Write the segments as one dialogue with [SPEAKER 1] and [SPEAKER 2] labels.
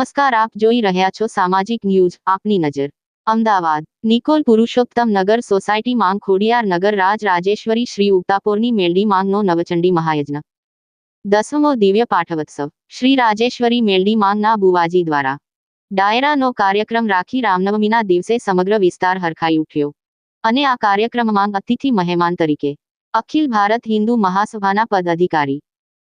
[SPEAKER 1] નમસ્કાર, આપ જોઈ રહ્યા છો સામાજિક ન્યૂઝ, આપની નજર. અમદાવાદ, નિકોલ પુરુષોત્તમ નગર સોસાયટી માંગ ખોડિયાર નગર રાજ રાજેશ્વરી શ્રી ઉગતાપોરની મેલડી માંગનો નવચંડી મહાયજ્ઞ. દસમો દિવ્ય પાઠવોત્સવ. શ્રી રાજેશ્વરી મેલડી માંગના બુવાજી દ્વારા. ડાયરાનો કાર્યક્રમ રાખી રામનવમીના દિવસે સમગ્ર વિસ્તાર હરખાઈ ઉઠ્યો. અને આ કાર્યક્રમમાં અતિથિ મહેમાન તરીકે, અખિલ ભારત હિન્દુ મહાસભાના પદ અધિકારી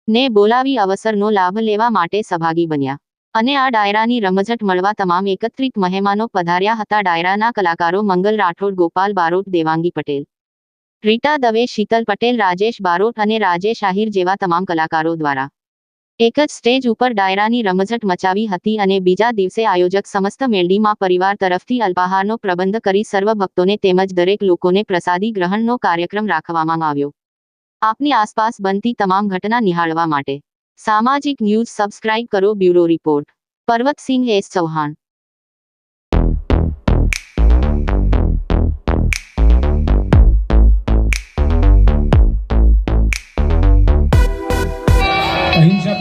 [SPEAKER 1] ને બોલાવી અવસરનો લાભ લેવા માટે સહભાગી બન્યા. અને આ ડાયરાની રમઝટ મળવા તમામ એકત્રિત મહેમાનો પધાર્યા હતા. ડાયરાના કલાકારો મંગલ રાઠોડ, ગોપાલ બારોટ, દેવાંગી પટેલ, રીટા દવે, શીતલ પટેલ, રાજેશ બારોટ અને રાજેશ આહિર જેવા તમામ કલાકારો દ્વારા એક જ સ્ટેજ ઉપર ડાયરાની રમઝટ મચાવી હતી અને બીજા દિવસે આયોજક સમસ્ત મેલડીમાં પરિવાર તરફથી અલ્પાહારનો પ્રબંધ કરી સર્વ ભક્તોને તેમજ દરેક લોકોને પ્રસાદી ગ્રહણનો કાર્યક્રમ રાખવામાં આવ્યો. આપની આસપાસ બનતી તમામ ઘટના નિહાળવા માટે સામાજિક ન્યૂઝ સબસ્ક્રાઇબ કરો bureau report. Parvatsinh S Chauhan
[SPEAKER 2] અહિંસા